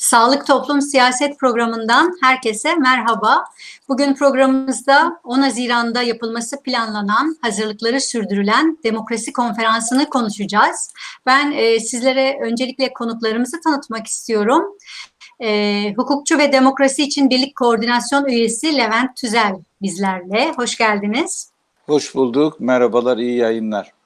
Sağlık Toplum Siyaset Programı'ndan herkese merhaba. Bugün programımızda 10 Haziran'da yapılması planlanan, hazırlıkları sürdürülen demokrasi konferansını konuşacağız. Ben e, sizlere öncelikle konuklarımızı tanıtmak istiyorum. E, Hukukçu ve Demokrasi için Birlik Koordinasyon Üyesi Levent Tüzel bizlerle. Hoş geldiniz. Hoş bulduk. Merhabalar, iyi yayınlar.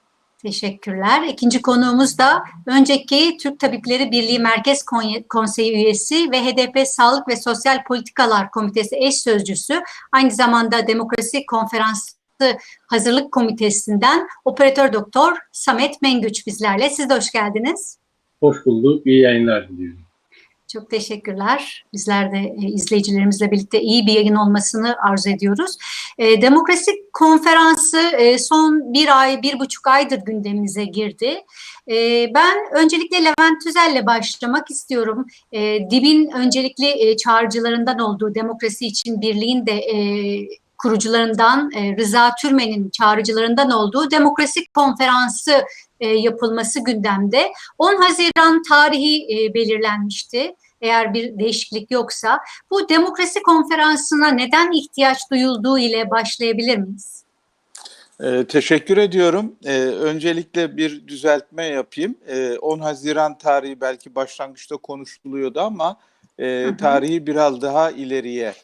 Teşekkürler. İkinci konuğumuz da önceki Türk Tabipleri Birliği Merkez Konseyi üyesi ve HDP Sağlık ve Sosyal Politikalar Komitesi eş sözcüsü, aynı zamanda Demokrasi Konferansı Hazırlık Komitesi'nden operatör doktor Samet Mengüç bizlerle. Siz de hoş geldiniz. Hoş bulduk. İyi yayınlar diliyorum. Çok teşekkürler. Bizler de e, izleyicilerimizle birlikte iyi bir yayın olmasını arzu ediyoruz. E, Demokrasi konferansı e, son bir ay, bir buçuk aydır gündemimize girdi. E, ben öncelikle Levent Tüzel'le başlamak istiyorum. E, DİB'in öncelikli e, çağrıcılarından olduğu Demokrasi için Birliğin de e, kurucularından e, Rıza Türmen'in çağrıcılarından olduğu Demokrasi Konferansı e, yapılması gündemde. 10 Haziran tarihi e, belirlenmişti eğer bir değişiklik yoksa. Bu demokrasi konferansına neden ihtiyaç duyulduğu ile başlayabilir miyiz? Ee, teşekkür ediyorum. Ee, öncelikle bir düzeltme yapayım. Ee, 10 Haziran tarihi belki başlangıçta konuşuluyordu ama e, hı hı. tarihi biraz daha ileriye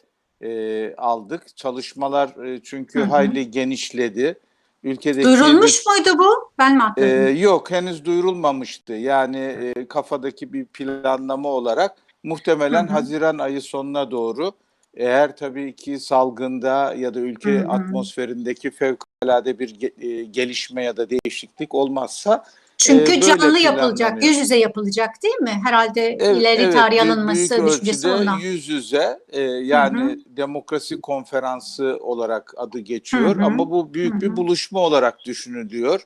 e, aldık. Çalışmalar e, çünkü hı hı. hayli genişledi. Ülkedeki Duyurulmuş bir, muydu bu? Ben mi atladım? E, yok henüz duyurulmamıştı. Yani e, kafadaki bir planlama olarak muhtemelen hı hı. Haziran ayı sonuna doğru eğer tabii ki salgında ya da ülke hı hı. atmosferindeki fevkalade bir ge- gelişme ya da değişiklik olmazsa çünkü e, canlı yapılacak, yüz yüze yapılacak değil mi? Herhalde evet, ileri evet, tarih alınması düşüncesi ondan. Yüz yüze e, yani hı hı. demokrasi konferansı olarak adı geçiyor hı hı. ama bu büyük hı hı. bir buluşma olarak düşünülüyor.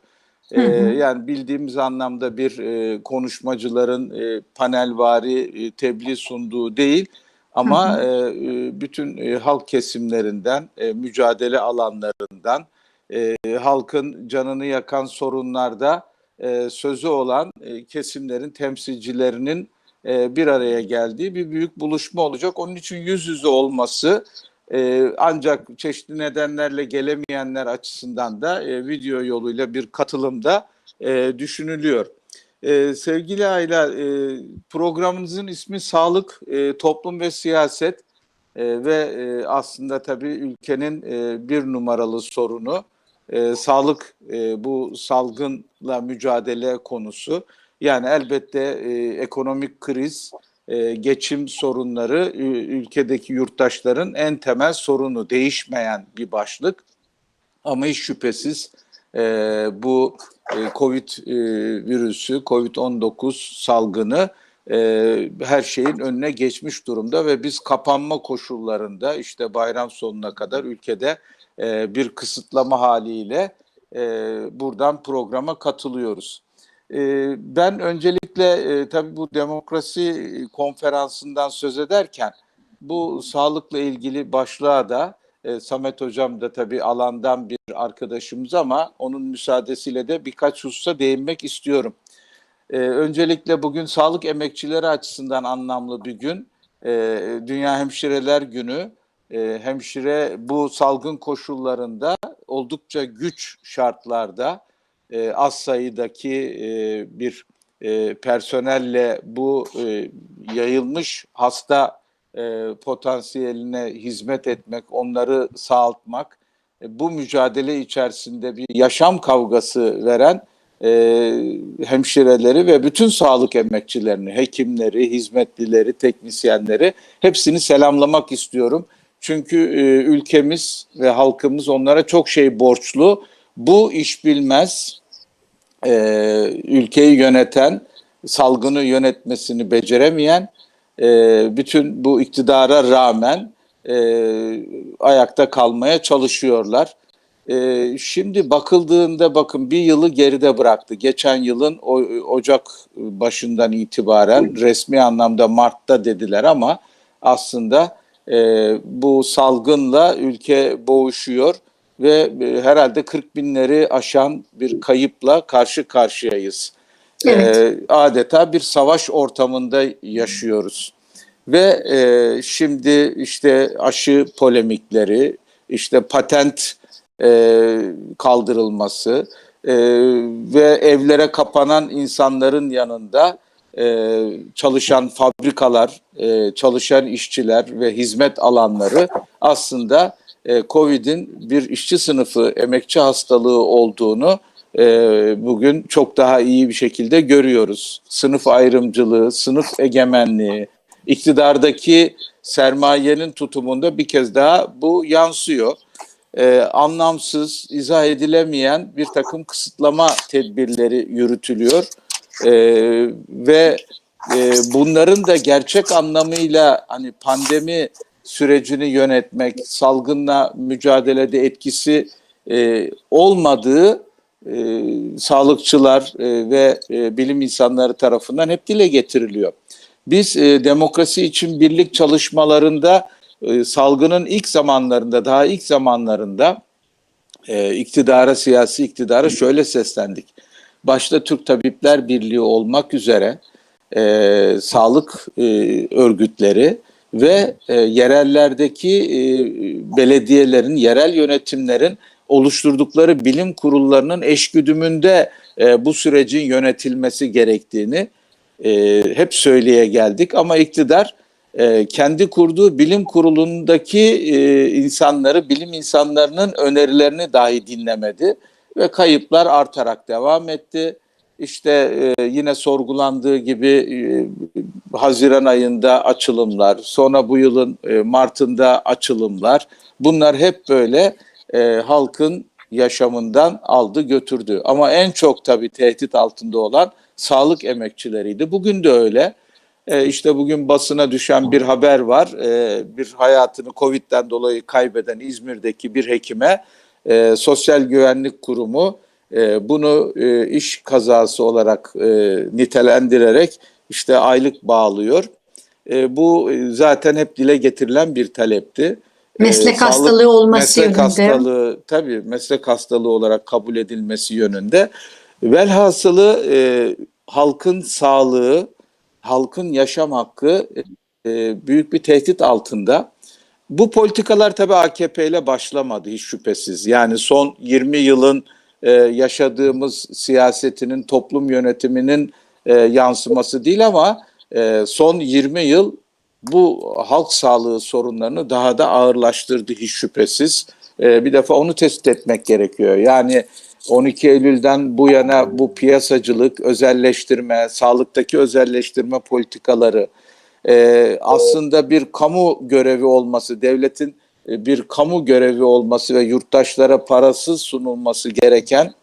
Hı hı. E, yani bildiğimiz anlamda bir e, konuşmacıların e, panelvari e, tebliğ sunduğu değil ama hı hı. E, bütün e, halk kesimlerinden, e, mücadele alanlarından, e, halkın canını yakan sorunlarda e, sözü olan e, kesimlerin temsilcilerinin e, bir araya geldiği bir büyük buluşma olacak. Onun için yüz yüze olması e, ancak çeşitli nedenlerle gelemeyenler açısından da video yoluyla bir katılımda düşünülüyor. Sevgili Ayla, e, programımızın ismi Sağlık, Toplum ve Siyaset ve aslında tabii ülkenin bir numaralı sorunu e, sağlık e, bu salgınla mücadele konusu. Yani elbette e, ekonomik kriz, e, geçim sorunları ülkedeki yurttaşların en temel sorunu değişmeyen bir başlık. Ama hiç şüphesiz e, bu e, Covid e, virüsü, Covid-19 salgını e, her şeyin önüne geçmiş durumda ve biz kapanma koşullarında işte bayram sonuna kadar ülkede e, bir kısıtlama haliyle e, buradan programa katılıyoruz. E, ben öncelikle e, tabii bu demokrasi konferansından söz ederken bu sağlıkla ilgili başlığa da Samet Hocam da tabii alandan bir arkadaşımız ama onun müsaadesiyle de birkaç hususa değinmek istiyorum. Öncelikle bugün sağlık emekçileri açısından anlamlı bir gün. Dünya Hemşireler Günü e, hemşire bu salgın koşullarında oldukça güç şartlarda e, az sayıdaki e, bir e, personelle bu yayılmış hasta potansiyeline hizmet etmek, onları sağaltmak, bu mücadele içerisinde bir yaşam kavgası veren hemşireleri ve bütün sağlık emekçilerini, hekimleri, hizmetlileri, teknisyenleri hepsini selamlamak istiyorum. Çünkü e, ülkemiz ve halkımız onlara çok şey borçlu. Bu iş bilmez e, ülkeyi yöneten, salgını yönetmesini beceremeyen, e, bütün bu iktidara rağmen e, ayakta kalmaya çalışıyorlar. E, şimdi bakıldığında bakın bir yılı geride bıraktı. Geçen yılın o, Ocak başından itibaren resmi anlamda Mart'ta dediler ama aslında e, bu salgınla ülke boğuşuyor ve e, herhalde 40 binleri aşan bir kayıpla karşı karşıyayız. Evet. E, adeta bir savaş ortamında yaşıyoruz. Ve e, şimdi işte aşı polemikleri, işte patent e, kaldırılması e, ve evlere kapanan insanların yanında e, çalışan fabrikalar, e, çalışan işçiler ve hizmet alanları aslında e, COVID'in bir işçi sınıfı emekçi hastalığı olduğunu e, bugün çok daha iyi bir şekilde görüyoruz. Sınıf ayrımcılığı, sınıf egemenliği, iktidardaki sermayenin tutumunda bir kez daha bu yansıyor. Ee, anlamsız, izah edilemeyen bir takım kısıtlama tedbirleri yürütülüyor. Ee, ve e, bunların da gerçek anlamıyla hani pandemi sürecini yönetmek, salgınla mücadelede etkisi e, olmadığı e, sağlıkçılar e, ve e, bilim insanları tarafından hep dile getiriliyor. Biz e, demokrasi için birlik çalışmalarında e, salgının ilk zamanlarında, daha ilk zamanlarında e, iktidara, siyasi iktidara şöyle seslendik. Başta Türk Tabipler Birliği olmak üzere e, sağlık e, örgütleri ve e, yerellerdeki e, belediyelerin, yerel yönetimlerin oluşturdukları bilim kurullarının eşgüdümünde e, bu sürecin yönetilmesi gerektiğini e, hep söyleye geldik. Ama iktidar e, kendi kurduğu bilim kurulundaki e, insanları, bilim insanlarının önerilerini dahi dinlemedi ve kayıplar artarak devam etti. İşte e, yine sorgulandığı gibi e, Haziran ayında açılımlar, sonra bu yılın e, Mart'ında açılımlar. Bunlar hep böyle e, halkın yaşamından aldı götürdü. Ama en çok tabii tehdit altında olan sağlık emekçileriydi. Bugün de öyle. E, işte bugün basına düşen bir haber var. E, bir hayatını Covid'den dolayı kaybeden İzmir'deki bir hekime e, Sosyal Güvenlik Kurumu e, bunu e, iş kazası olarak e, nitelendirerek işte aylık bağlıyor. E, bu e, zaten hep dile getirilen bir talepti. Meslek Ee, hastalığı sağlık- olması meslek yönünde. hastalığı tabii meslek hastalığı olarak kabul edilmesi yönünde. Velhasılı e, halkın sağlığı, halkın yaşam hakkı e, büyük bir tehdit altında. Bu politikalar tabii AKP ile başlamadı hiç şüphesiz. Yani son 20 yılın e, yaşadığımız siyasetinin, toplum yönetiminin e, yansıması değil ama e, son 20 yıl bu halk sağlığı sorunlarını daha da ağırlaştırdı hiç şüphesiz. E, bir defa onu tespit etmek gerekiyor. Yani 12 Eylül'den bu yana bu piyasacılık, özelleştirme, sağlıktaki özelleştirme politikaları e, aslında bir kamu görevi olması, devletin e, bir kamu görevi olması ve yurttaşlara parasız sunulması gereken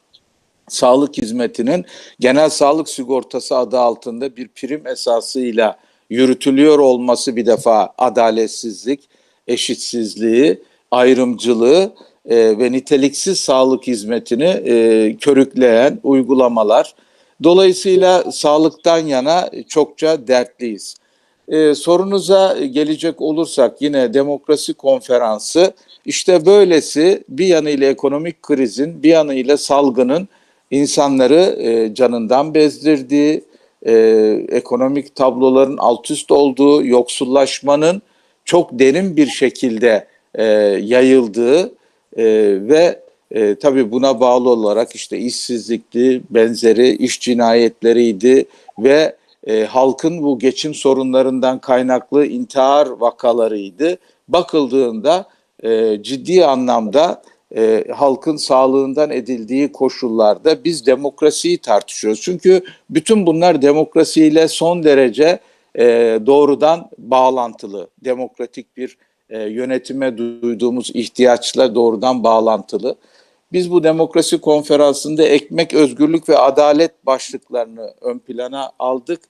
sağlık hizmetinin genel sağlık sigortası adı altında bir prim esasıyla yürütülüyor olması bir defa adaletsizlik, eşitsizliği, ayrımcılığı e, ve niteliksiz sağlık hizmetini e, körükleyen uygulamalar. Dolayısıyla sağlıktan yana çokça dertliyiz. E, sorunuza gelecek olursak yine demokrasi konferansı işte böylesi bir yanıyla ekonomik krizin bir yanıyla salgının insanları e, canından bezdirdiği, e, ekonomik tabloların alt üst olduğu, yoksullaşmanın çok derin bir şekilde e, yayıldığı e, ve e, tabii buna bağlı olarak işte işsizlikli, benzeri iş cinayetleriydi ve e, halkın bu geçim sorunlarından kaynaklı intihar vakalarıydı. Bakıldığında e, ciddi anlamda e, halkın sağlığından edildiği koşullarda biz demokrasiyi tartışıyoruz. Çünkü bütün bunlar demokrasiyle son derece e, doğrudan bağlantılı. Demokratik bir e, yönetime duyduğumuz ihtiyaçla doğrudan bağlantılı. Biz bu demokrasi konferansında ekmek, özgürlük ve adalet başlıklarını ön plana aldık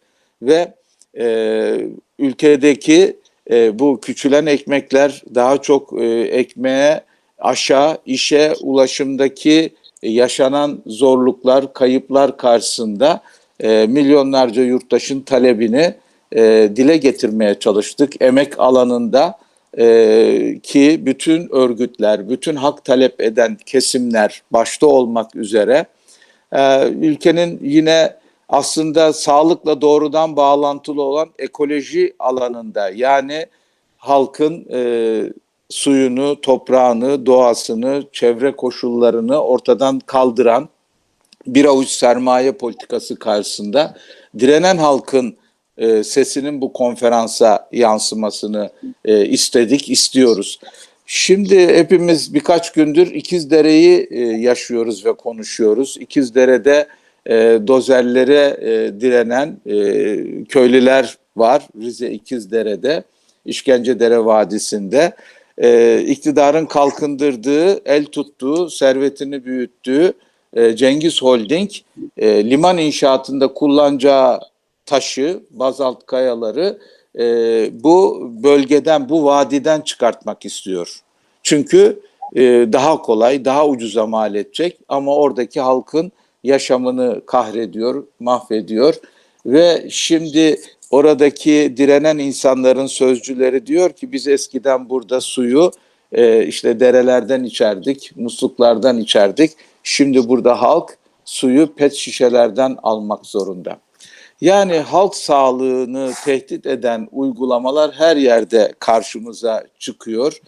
ve e, ülkedeki e, bu küçülen ekmekler daha çok e, ekmeğe, aşağı, işe, ulaşımdaki e, yaşanan zorluklar, kayıplar karşısında e, milyonlarca yurttaşın talebini e, dile getirmeye çalıştık. Emek alanında e, ki bütün örgütler, bütün hak talep eden kesimler başta olmak üzere e, ülkenin yine aslında sağlıkla doğrudan bağlantılı olan ekoloji alanında yani halkın e, suyunu, toprağını, doğasını, çevre koşullarını ortadan kaldıran bir avuç sermaye politikası karşısında direnen halkın e, sesinin bu konferansa yansımasını e, istedik, istiyoruz. Şimdi hepimiz birkaç gündür İkizdere'yi e, yaşıyoruz ve konuşuyoruz. İkizdere'de e, dozerlere e, direnen e, köylüler var Rize İkizdere'de, İşkencedere Vadisi'nde. E, iktidarın kalkındırdığı, el tuttuğu, servetini büyüttüğü e, Cengiz Holding e, liman inşaatında kullanacağı taşı, bazalt kayaları e, bu bölgeden, bu vadiden çıkartmak istiyor. Çünkü e, daha kolay, daha ucuza mal edecek ama oradaki halkın yaşamını kahrediyor, mahvediyor ve şimdi oradaki direnen insanların sözcüleri diyor ki biz eskiden burada suyu e, işte derelerden içerdik, musluklardan içerdik. Şimdi burada halk suyu pet şişelerden almak zorunda. Yani halk sağlığını tehdit eden uygulamalar her yerde karşımıza çıkıyor.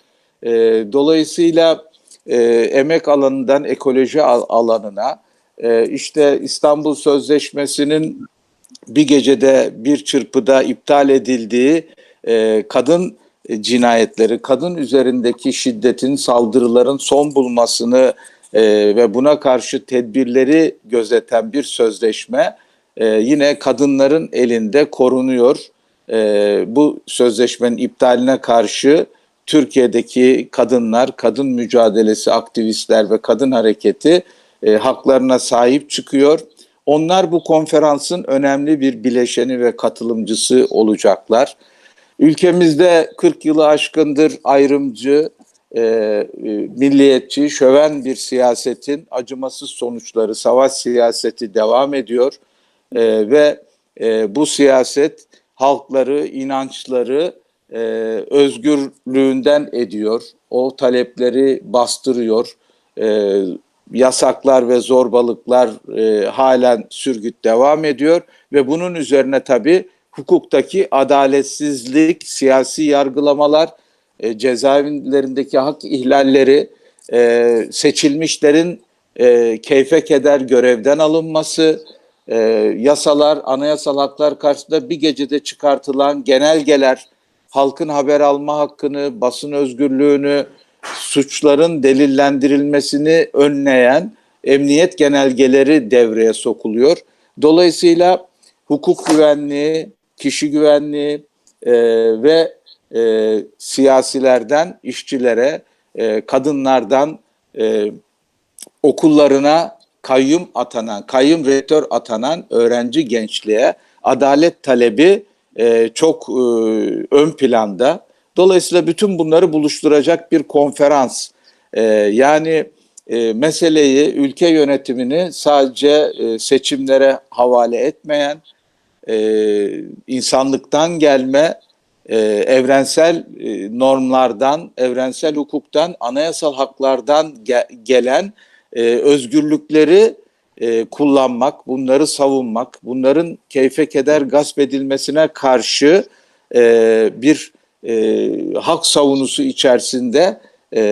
E, dolayısıyla e, emek alanından ekoloji al- alanına e, işte İstanbul Sözleşmesi'nin bir gecede bir çırpıda iptal edildiği e, kadın cinayetleri, kadın üzerindeki şiddetin, saldırıların son bulmasını e, ve buna karşı tedbirleri gözeten bir sözleşme e, yine kadınların elinde korunuyor. Bu sözleşmenin iptaline karşı Türkiye'deki kadınlar, kadın mücadelesi aktivistler ve kadın hareketi e, haklarına sahip çıkıyor. Onlar bu konferansın önemli bir bileşeni ve katılımcısı olacaklar. Ülkemizde 40 yılı aşkındır ayrımcı, e, e, milliyetçi, şöven bir siyasetin acımasız sonuçları, savaş siyaseti devam ediyor. E, ve e, bu siyaset halkları, inançları e, özgürlüğünden ediyor. O talepleri bastırıyor. E, yasaklar ve zorbalıklar e, halen sürgüt devam ediyor. Ve bunun üzerine tabii hukuktaki adaletsizlik, siyasi yargılamalar, e, cezaevlerindeki hak ihlalleri, e, seçilmişlerin e, keyfe keder görevden alınması, e, yasalar, anayasal haklar karşısında bir gecede çıkartılan genelgeler, halkın haber alma hakkını, basın özgürlüğünü, suçların delillendirilmesini önleyen emniyet genelgeleri devreye sokuluyor. Dolayısıyla hukuk güvenliği, kişi güvenliği e, ve e, siyasilerden işçilere, e, kadınlardan e, okullarına kayyum atanan, kayyum rektör atanan öğrenci gençliğe adalet talebi e, çok e, ön planda. Dolayısıyla bütün bunları buluşturacak bir konferans. E, yani e, meseleyi, ülke yönetimini sadece e, seçimlere havale etmeyen, e, insanlıktan gelme e, evrensel e, normlardan, evrensel hukuktan, anayasal haklardan ge- gelen e, özgürlükleri e, kullanmak, bunları savunmak, bunların keyfe keder gasp edilmesine karşı e, bir e, hak savunusu içerisinde e,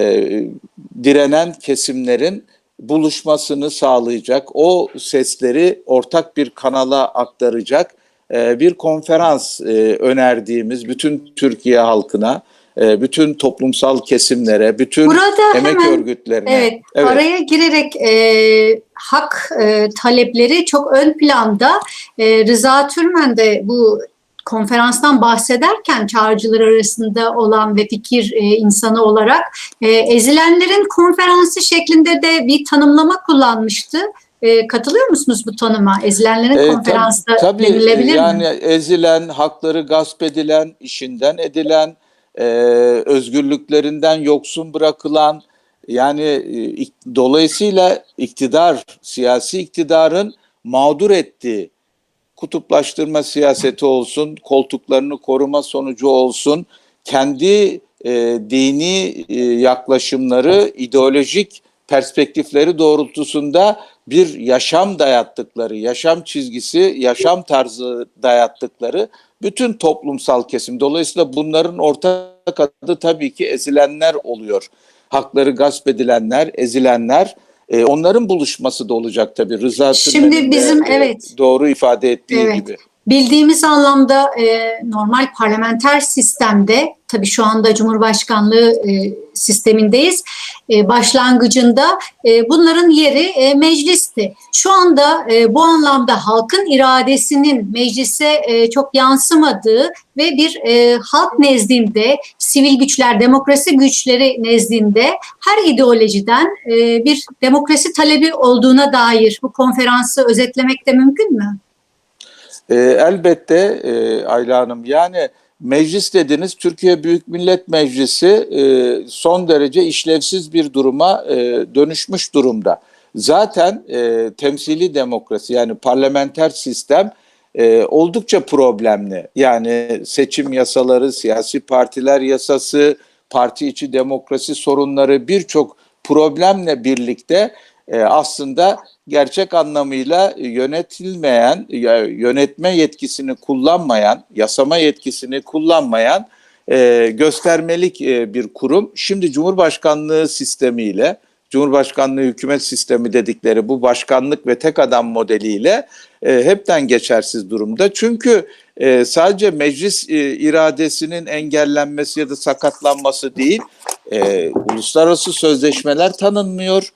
direnen kesimlerin buluşmasını sağlayacak, o sesleri ortak bir kanala aktaracak e, bir konferans e, önerdiğimiz bütün Türkiye halkına, e, bütün toplumsal kesimlere, bütün Burada emek hemen, örgütlerine. Evet, araya girerek e, hak e, talepleri çok ön planda. E, Rıza Türmen de bu konferanstan bahsederken çağrıcılar arasında olan ve fikir e, insanı olarak e, ezilenlerin konferansı şeklinde de bir tanımlama kullanmıştı. E, katılıyor musunuz bu tanıma? Ezilenlerin E, konferansı tab- tabii, denilebilir yani mi? ezilen, hakları gasp edilen, işinden edilen, e, özgürlüklerinden yoksun bırakılan, yani e, dolayısıyla iktidar, siyasi iktidarın mağdur ettiği kutuplaştırma siyaseti olsun, koltuklarını koruma sonucu olsun, kendi e, dini e, yaklaşımları, ideolojik perspektifleri doğrultusunda bir yaşam dayattıkları, yaşam çizgisi, yaşam tarzı dayattıkları bütün toplumsal kesim. Dolayısıyla bunların ortak adı tabii ki ezilenler oluyor. Hakları gasp edilenler, ezilenler. E, onların buluşması da olacak tabii. Rıza Şimdi de, bizim, e, evet. doğru ifade ettiği Evet. gibi. Bildiğimiz anlamda e, normal parlamenter sistemde, tabii şu anda Cumhurbaşkanlığı e, sistemindeyiz, e, başlangıcında e, bunların yeri e, meclisti. Şu anda bu anlamda halkın iradesinin meclise çok yansımadığı ve bir halk nezdinde, sivil güçler, demokrasi güçleri nezdinde her ideolojiden bir demokrasi talebi olduğuna dair bu konferansı özetlemek de mümkün mü? Elbette e, Ayla Hanım yani meclis dediniz Türkiye Büyük Millet Meclisi e, son derece işlevsiz bir duruma e, dönüşmüş durumda. Zaten e, temsili demokrasi yani parlamenter sistem e, oldukça problemli. Yani seçim yasaları, siyasi partiler yasası, parti içi demokrasi sorunları birçok problemle birlikte e, aslında gerçek anlamıyla yönetilmeyen, yönetme yetkisini kullanmayan, yasama yetkisini kullanmayan e, göstermelik e, bir kurum. Şimdi Cumhurbaşkanlığı sistemiyle, Cumhurbaşkanlığı hükümet sistemi dedikleri bu başkanlık ve tek adam modeliyle e, hepten geçersiz durumda. Çünkü e, sadece meclis e, iradesinin engellenmesi ya da sakatlanması değil, e, uluslararası sözleşmeler tanınmıyor.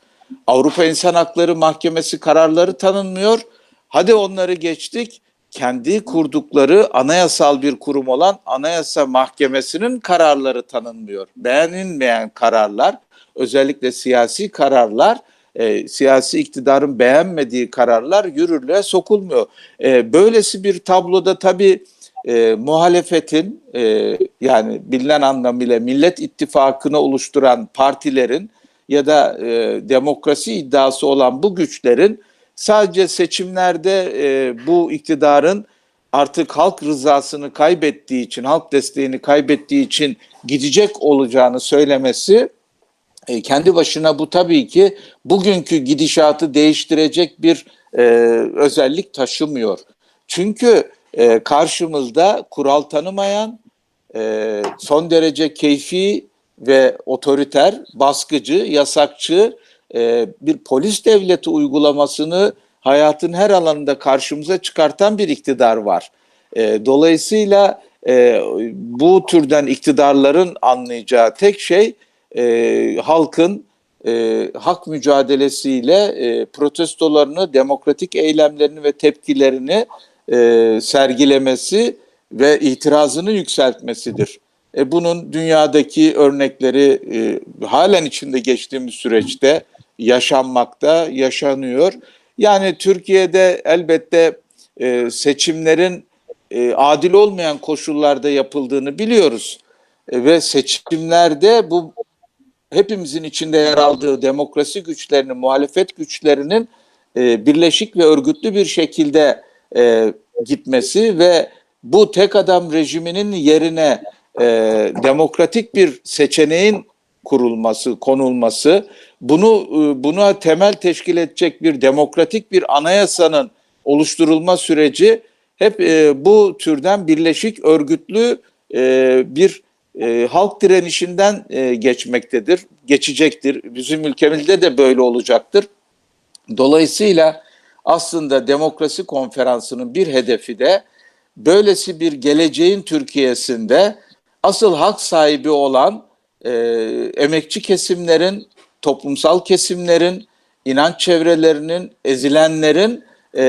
Avrupa İnsan Hakları Mahkemesi kararları tanınmıyor. Hadi onları geçtik. Kendi kurdukları anayasal bir kurum olan Anayasa Mahkemesi'nin kararları tanınmıyor. Beğenilmeyen kararlar, özellikle siyasi kararlar, e, siyasi iktidarın beğenmediği kararlar yürürlüğe sokulmuyor. E, böylesi bir tabloda tabii e, muhalefetin e, yani bilinen anlamıyla Millet İttifakı'nı oluşturan partilerin ya da e, demokrasi iddiası olan bu güçlerin sadece seçimlerde e, bu iktidarın artık halk rızasını kaybettiği için, halk desteğini kaybettiği için gidecek olacağını söylemesi e, kendi başına bu tabii ki bugünkü gidişatı değiştirecek bir e, özellik taşımıyor. Çünkü e, karşımızda kural tanımayan, e, son derece keyfi ve otoriter, baskıcı, yasakçı e, bir polis devleti uygulamasını hayatın her alanında karşımıza çıkartan bir iktidar var. E, dolayısıyla e, bu türden iktidarların anlayacağı tek şey e, halkın e, hak mücadelesiyle e, protestolarını, demokratik eylemlerini ve tepkilerini e, sergilemesi ve itirazını yükseltmesidir. E, bunun dünyadaki örnekleri e, halen içinde geçtiğimiz süreçte yaşanmakta, yaşanıyor. Yani Türkiye'de elbette e, seçimlerin e, adil olmayan koşullarda yapıldığını biliyoruz. E, ve seçimlerde bu hepimizin içinde yer aldığı demokrasi güçlerinin, muhalefet güçlerinin e, birleşik ve örgütlü bir şekilde e, gitmesi ve bu tek adam rejiminin yerine e, demokratik bir seçeneğin kurulması, konulması, bunu e, buna temel teşkil edecek bir demokratik bir anayasanın oluşturulma süreci hep e, bu türden birleşik örgütlü e, bir e, halk direnişinden e, geçmektedir, geçecektir. Bizim ülkemizde de böyle olacaktır. Dolayısıyla aslında demokrasi konferansının bir hedefi de böylesi bir geleceğin Türkiye'sinde asıl hak sahibi olan e, emekçi kesimlerin, toplumsal kesimlerin, inanç çevrelerinin, ezilenlerin e,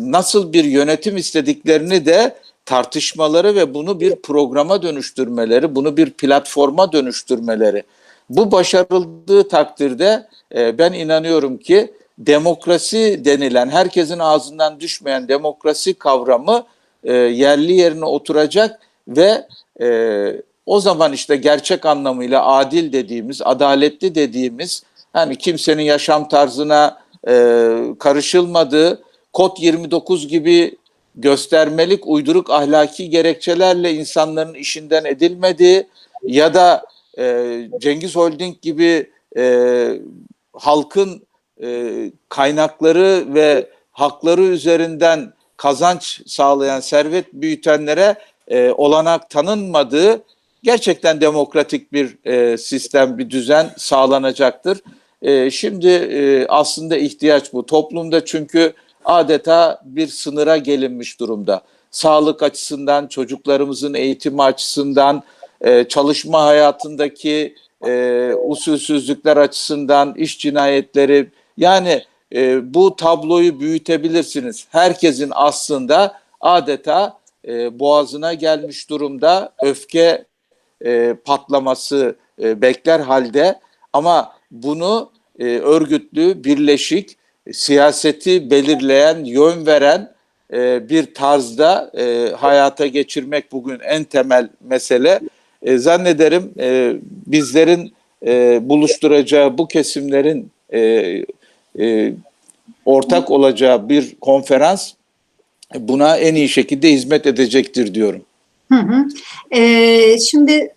nasıl bir yönetim istediklerini de tartışmaları ve bunu bir programa dönüştürmeleri, bunu bir platforma dönüştürmeleri. Bu başarıldığı takdirde e, ben inanıyorum ki demokrasi denilen herkesin ağzından düşmeyen demokrasi kavramı e, yerli yerine oturacak ve e, o zaman işte gerçek anlamıyla adil dediğimiz, adaletli dediğimiz, hani kimsenin yaşam tarzına e, karışılmadığı, Kod 29 gibi göstermelik uyduruk ahlaki gerekçelerle insanların işinden edilmediği ya da e, Cengiz Holding gibi e, halkın e, kaynakları ve hakları üzerinden kazanç sağlayan, servet büyütenlere e, olanak tanınmadığı gerçekten demokratik bir e, sistem, bir düzen sağlanacaktır. E, şimdi aslında ihtiyaç bu. Toplumda çünkü adeta bir sınıra gelinmiş durumda. Sağlık açısından, çocuklarımızın eğitimi açısından, çalışma hayatındaki usulsüzlükler açısından, iş cinayetleri yani bu tabloyu büyütebilirsiniz. Herkesin aslında adeta e, boğazına gelmiş durumda öfke e, patlaması e, bekler halde ama bunu e, örgütlü, birleşik, siyaseti belirleyen, yön veren e, bir tarzda e, hayata geçirmek bugün en temel mesele. E, zannederim e, bizlerin e, buluşturacağı bu kesimlerin e, e, ortak olacağı bir konferans buna en iyi şekilde hizmet edecektir diyorum. Hı hı. Ee, şimdi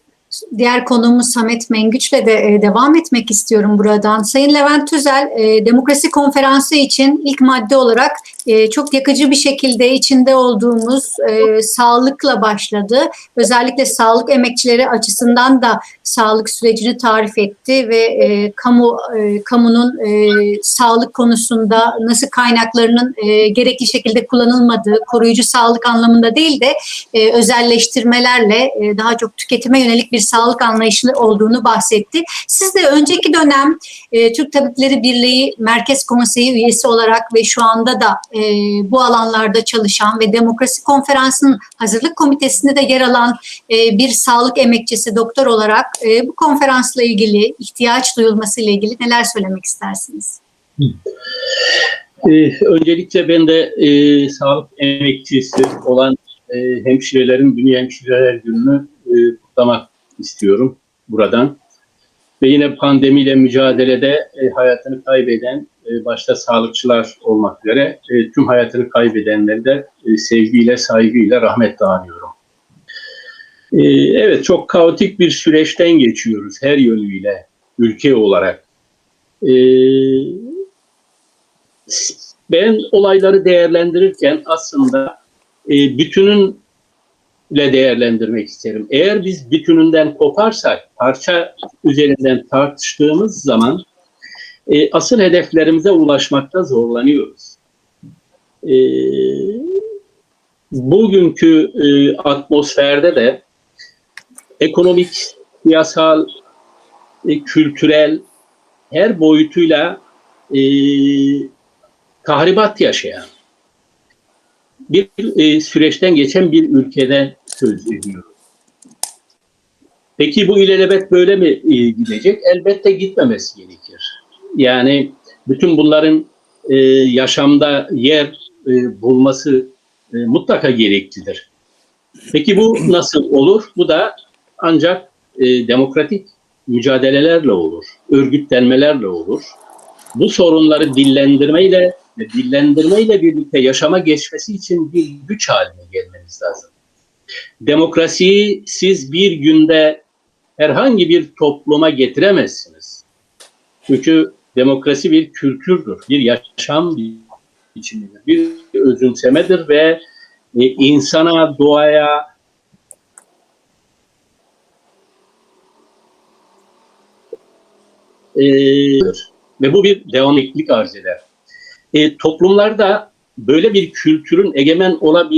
diğer konuğumuz Samet Mengüç'le de e, devam etmek istiyorum buradan. Sayın Levent Tüzel, e, demokrasi konferansı için ilk madde olarak e, çok yakıcı bir şekilde içinde olduğumuz e, sağlıkla başladı. Özellikle sağlık emekçileri açısından da sağlık sürecini tarif etti ve e, kamu e, kamunun e, sağlık konusunda nasıl kaynaklarının e, gerekli şekilde kullanılmadığı, koruyucu sağlık anlamında değil de e, özelleştirmelerle e, daha çok tüketime yönelik bir sağlık anlayışı olduğunu bahsetti. Siz de önceki dönem e, Türk Tabipleri Birliği Merkez Konseyi üyesi olarak ve şu anda da e, bu alanlarda çalışan ve Demokrasi Konferansı'nın hazırlık komitesinde de yer alan e, bir sağlık emekçisi doktor olarak e, bu konferansla ilgili ihtiyaç duyulması ile ilgili neler söylemek istersiniz? Ee, öncelikle ben de e, sağlık emekçisi olan e, hemşirelerin Dünya Hemşireler Günü'nü e, kutlamak istiyorum buradan. Ve yine pandemiyle mücadelede e, hayatını kaybeden, e, başta sağlıkçılar olmak üzere e, tüm hayatını kaybedenleri de e, sevgiyle, saygıyla rahmetle anıyorum. E, evet, çok kaotik bir süreçten geçiyoruz her yönüyle ülke olarak. Ben olayları değerlendirirken aslında e, bütününle değerlendirmek isterim. Eğer biz bütününden koparsak, parça üzerinden tartıştığımız zaman e, asıl hedeflerimize ulaşmakta zorlanıyoruz. E, bugünkü e, atmosferde de ekonomik, siyasal, e, kültürel her boyutuyla e, tahribat yaşayan bir e, süreçten geçen bir ülkede söz ediyoruz. Peki bu ilelebet böyle mi e, gidecek? Elbette gitmemesi gerekir. Yani bütün bunların e, yaşamda yer e, bulması e, mutlaka gereklidir. Peki bu nasıl olur? Bu da ancak e, demokratik mücadelelerle olur, örgütlenmelerle olur. Bu sorunları dillendirmeyle ve dillendirmeyle birlikte yaşama geçmesi için bir güç haline gelmeniz lazım. Demokrasiyi siz bir günde herhangi bir topluma getiremezsiniz. Çünkü demokrasi bir kültürdür, bir yaşam biçimidir, bir özümsemedir ve e, insana, doğaya, e, ve bu bir devamlılık arz eder. E, toplumlarda böyle bir kültürün egemen olabilmesi